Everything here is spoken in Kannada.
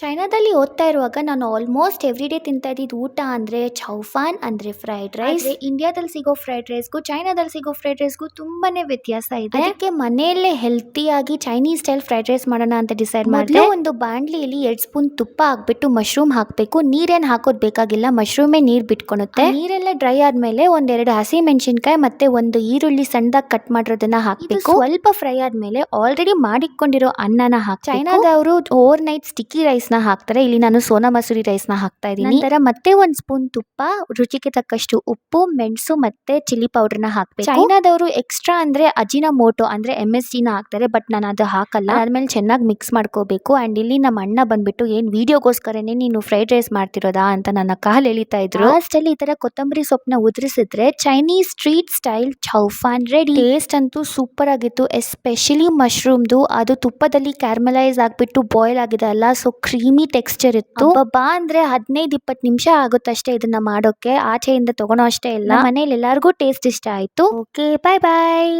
ಚೈನಾದಲ್ಲಿ ಓದ್ತಾ ಇರುವಾಗ ನಾನು ಆಲ್ಮೋಸ್ಟ್ ಎವ್ರಿ ಡೇ ತಿಂತಾ ಇದ್ದಿದ್ದು ಊಟ ಅಂದರೆ ಚೌಫಾನ್ ಅಂದರೆ ಫ್ರೈಡ್ ರೈಸ್ ಇಂಡಿಯಾದಲ್ಲಿ ಸಿಗೋ ಫ್ರೈಡ್ ರೈಸ್ಗೂ ಚೈನಾದಲ್ಲಿ ಸಿಗೋ ಫ್ರೈಡ್ ರೈಸ್ಗೂ ತುಂಬಾನೇ ವ್ಯತ್ಯಾಸ ಇದೆ. ಅದಕ್ಕೆ ಮನೆಯಲ್ಲೇ ಹೆಲ್ತಿಯಾಗಿ ಚೈನೀಸ್ ಸ್ಟೈಲ್ ಫ್ರೈಡ್ ರೈಸ್ ಮಾಡೋಣ ಅಂತ ಡಿಸೈಡ್ ಮಾಡಿದೆ. ಒಂದು ಬಾಂಡ್ಲಿಯಲ್ಲಿ ಎರಡು ಸ್ಪೂನ್ ತುಪ್ಪ ಹಾಕ್ಬಿಟ್ಟು ಮಶ್ರೂಮ್ ಹಾಕಬೇಕು. ನೀರೇನು ಹಾಕೋದು ಬೇಕಾಗಿಲ್ಲ ಮಶ್ರೂಮೇ ನೀರು ಬಿಟ್ಕೊಳುತ್ತೆ ನೀರೆಲ್ಲ ಡ್ರೈ ಆದಮೇಲೆ ಒಂದೆರಡು ಹಸಿ ಮೆಣಸಿನ್ಕಾಯಿ ಮತ್ತೆ ಒಂದು ಈರುಳ್ಳಿ ಸಣ್ಣದಾಗಿ ಕಟ್ ಮಾಡಿರೋದನ್ನ ಹಾಕಬೇಕು. ಸ್ವಲ್ಪ ಫ್ರೈ ಆದಮೇಲೆ ಆಲ್ರೆಡಿ ಮಾಡಿಕೊಂಡಿರೋ ಅನ್ನನ ಹಾಕಿ ಚೈನಾದವರು ಓವರ್ ನೈಟ್ ಸ್ಟಿಕ್ಕಿ ರೈಸ್ ನ ಹಾಕ್ತಾರೆ. ಇಲ್ಲಿ ನಾನು ಸೋನಾ ಮಸೂರಿ ರೈಸ್ನ ಹಾಕ್ತಾ ಇದ್ದೀನಿ. ನಂತರ ಮತ್ತೆ ಒಂದ್ ಸ್ಪೂನ್ ತುಪ್ಪ ರುಚಿಗೆ ತಕ್ಕಷ್ಟು ಉಪ್ಪು ಮೆಣಸು ಮತ್ತೆ ಚಿಲ್ಲಿ ಪೌಡರ್ನ ಹಾಕ್ಬೇಕು. ಚೈನಾದವರು ಎಕ್ಸ್ಟ್ರಾ ಅಂದ್ರೆ ಅಜಿನ ಮೋಟೋ ಅಂದ್ರೆ ಎಂ ಎಸ್ ಜಿನ ಹಾಕ್ತಾರೆ ಬಟ್ ನಾನು ಅದು ಹಾಕಲ್ಲ. ಅದ್ಮೇಲೆ ಚೆನ್ನಾಗಿ ಮಿಕ್ಸ್ ಮಾಡ್ಕೋಬೇಕು. ಅಂಡ್ ಇಲ್ಲಿ ನಮ್ಮ ಅಣ್ಣ ಬಂದ್ಬಿಟ್ಟು ಏನ್ ವಿಡಿಯೋಗೋಸ್ಕರನೇ ನೀನು ಫ್ರೈಡ್ ರೈಸ್ ಮಾಡ್ತಿರೋದಾ? ಅಂತ ನನ್ನ ಕಾಲ್ ಎಳಿತಾ ಇದ್ರು. ಲಾಸ್ಟ್ ಅಲ್ಲಿ ಈ ತರ ಕೊತ್ತಂಬರಿ ಸೊಪ್ಪನ್ನ ಉದುರಿಸಿದ್ರೆ Chinese street style ಚೌಫಾನ್ ready taste ಅಂತೂ ಸೂಪರ್ ಆಗಿತ್ತು ಎಸ್ಪೆಷಲಿ ಮಶ್ರೂಮ್ದು ಅದು ತುಪ್ಪದಲ್ಲಿ ಕ್ಯಾರ್ಮಲೈಸ್ ಆಗ್ಬಿಟ್ಟು ಬಾಯ್ಲ್ ಆಗಿದೆ ಅಲ್ಲ ಸೊ ಕ್ರೀಮಿ ಟೆಕ್ಸ್ಚರ್ ಇತ್ತು. ಬಾ ಅಂದ್ರೆ ಹದಿನೈದು ಇಪ್ಪತ್ತು ನಿಮಿಷ ಆಗುತ್ತಷ್ಟೇ ಇದನ್ನ ಮಾಡೋಕೆ. ಆಚೆಯಿಂದ ತಗೊಳೋ ಅಷ್ಟೇ ಇಲ್ಲ. ಮನೇಲಿ ಎಲ್ಲಾರ್ಗು ಟೇಸ್ಟ್ ಇಷ್ಟ ಆಯ್ತು. ಓಕೆ ಬಾಯ್ ಬಾಯ್